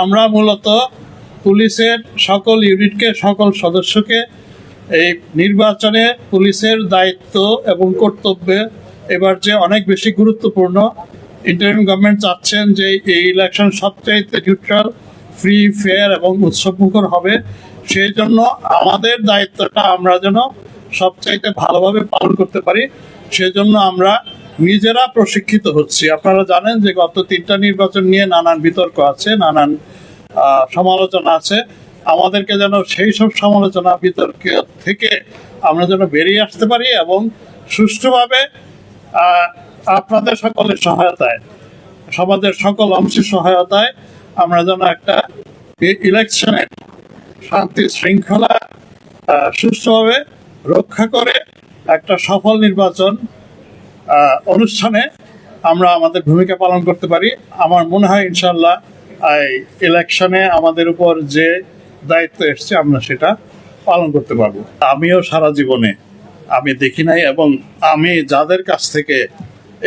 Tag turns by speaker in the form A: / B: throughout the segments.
A: আমরা মূলত পুলিশের সকল ইউনিটকে, সকল সদস্যকে এই নির্বাচনে পুলিশের দায়িত্ব এবং কর্তব্যে এবার যে অনেক বেশি গুরুত্বপূর্ণ ইন্টারিম গভর্নমেন্ট চাচ্ছেন যে এই ইলেকশন সবচাইতে নিউট্রাল ফ্রি ফেয়ার এবং উৎসবমুখর হবে, সেই জন্য আমাদের দায়িত্বটা আমরা যেন সবচাইতে ভালোভাবে পালন করতে পারি। সেজন্য আমরা নিজেরা প্রশিক্ষিত হচ্ছি। আপনারা জানেন যে গত তিনটা নির্বাচন নিয়ে নানান বিতর্ক আছে, নানান সমালোচনা আছে। আমাদেরকে যেন সেই সব সমালোচনা বিতর্ক থেকে আমরা যেন বেরিয়ে আসতে পারি এবং সুষ্ঠুভাবে আপনাদের সকলের সহায়তায়, সমাজের সকল অংশের সহায়তায় আমরা যেন একটা ইলেকশনে শান্তি শৃঙ্খলা সুষ্ঠুভাবে রক্ষা করে একটা সফল নির্বাচন অনুষ্ঠানে আমরা আমাদের ভূমিকা পালন করতে পারি। আমার মনে হয় ইনশাল্লাহ এই ইলেকশনে আমাদের উপর যে দায়িত্ব এসছে, আমরা সেটা পালন করতে পারব। আমিও সারা জীবনে আমি দেখি নাই এবং আমি যাদের কাছ থেকে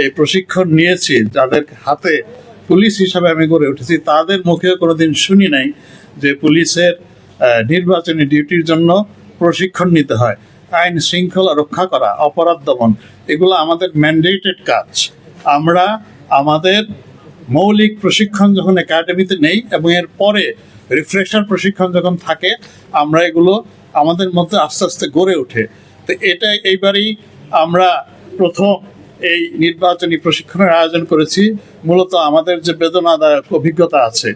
A: এই প্রশিক্ষণ নিয়েছি, যাদের হাতে পুলিশ হিসাবে আমি গড়ে উঠেছি, তাদের মুখে কোনোদিন শুনি নাই যে পুলিশের নির্বাচনী ডিউটির জন্য প্রশিক্ষণ নিতে হয়। আইন শৃঙ্খলা রক্ষা করা, অপরাধ দমন, এগুলো আমাদের ম্যান্ডেটেড কাজ। আমরা আমাদের মৌলিক প্রশিক্ষণ যখন একাডেমিতে নেই এবং এর পরে রিফ্রেশার প্রশিক্ষণ যখন থাকে, আমরা এগুলো আমাদের মধ্যে আস্তে আস্তে গড়ে ওঠে। তো এটা এইবারই আমরা প্রথম এই নির্বাচনী প্রশিক্ষণের আয়োজন করেছি। মূলত আমাদের যে বেদনাদায়ক অভিজ্ঞতা আছে,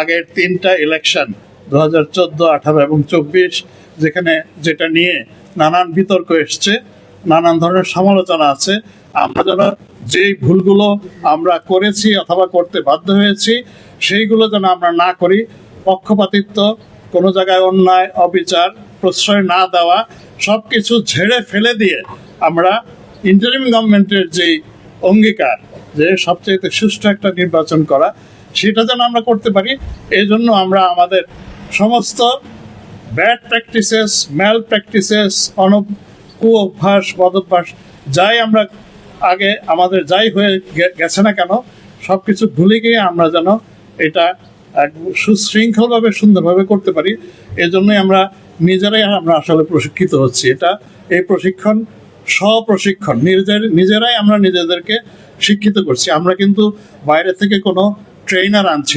A: আগের তিনটা ইলেকশন দু হাজার আঠারো এবং চব্বিশ, যেখানে যেটা নিয়ে নানান বিতর্ক এসছে, নানান ধরনের সমালোচনা আছে। আমরা যেন যেই ভুলগুলো আমরা করেছি অথবা করতে বাধ্য হয়েছি, সেইগুলো যেন আমরা না করি, পক্ষপাতিত্ব, কোনো জায়গায় অন্যায়, অবিচার, প্রশ্রয় না দেওয়া সব কিছু ঝেড়ে ফেলে দিয়ে আমরা ইন্টারিম গভর্নমেন্টের যেই অঙ্গীকার, যে সবচেয়ে সুষ্ঠু একটা নির্বাচন করা, সেটা যেন আমরা করতে পারি এই জন্য আমরা আমাদের সমস্ত ব্যাড প্র্যাকটিসেস, ম্যাল প্র্যাকটিসেস অন কু অভ্যাস যাই আমরা আগে আমাদের যাই হয়ে গেছে না কেন সব কিছু ভুলে গিয়ে আমরা যেন এটা এক সুশৃঙ্খলভাবে, সুন্দরভাবে করতে পারি, এজন্যই আমরা নিজেরাই আমরা আসলে প্রশিক্ষিত হচ্ছি। এটা এই প্রশিক্ষণ স্বপ্রশিক্ষণ, নিজের, নিজেরাই আমরা নিজেদেরকে শিক্ষিত করছি। আমরা কিন্তু বাইরে থেকে কোনো ট্রেনার আনছি না।